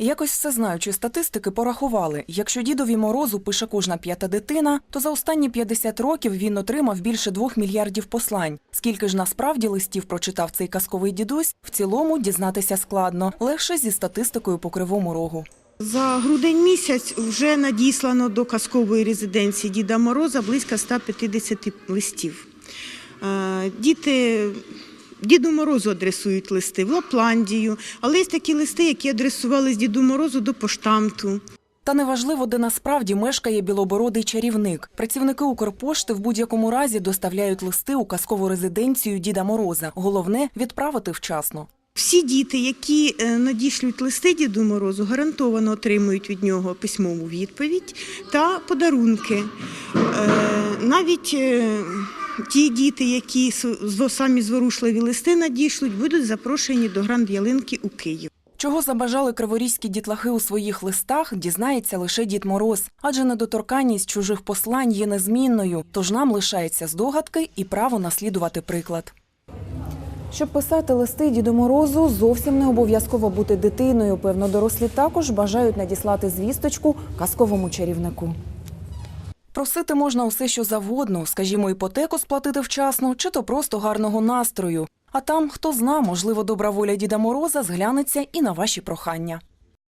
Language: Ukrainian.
Якось всезнаючі статистики порахували, якщо дідові морозу пише кожна п'ята дитина, то за останні 50 років він отримав більше двох мільярдів послань. Скільки ж насправді листів прочитав цей казковий дідусь, в цілому дізнатися складно, легше зі статистикою по кривому рогу. За грудень місяць вже надіслано до казкової резиденції Діда Мороза близько 150 листів. Е, Діти Діду Морозу адресують листи в Лапландію, але є такі листи, які адресувались Діду Морозу до поштамту. Та неважливо, де насправді мешкає білобородий чарівник. Працівники Укрпошти в будь-якому разі доставляють листи у казкову резиденцію Діда Мороза. Головне відправити вчасно. Всі діти, які е, надішлють листи Діду Морозу, гарантовано отримують від нього письмову відповідь та подарунки. Е, Навіть е, ті діти, які самі зворушливі листи надішлють, будуть запрошені до Гранд Ялинки у Київ. Чого забажали криворізькі дітлахи у своїх листах, дізнається лише Дід Мороз, адже недоторканність чужих послань є незмінною, тож нам лишається здогадки і право наслідувати приклад. Щоб писати листи Діду Морозу, зовсім не обов'язково бути дитиною. Певно, дорослі також бажають надіслати звісточку казковому чарівнику. Просити можна усе, що завгодно, скажімо, іпотеку сплатити вчасно, чи то просто гарного настрою. А там, хто зна, можливо, добра воля Діда Мороза зглянеться і на ваші прохання.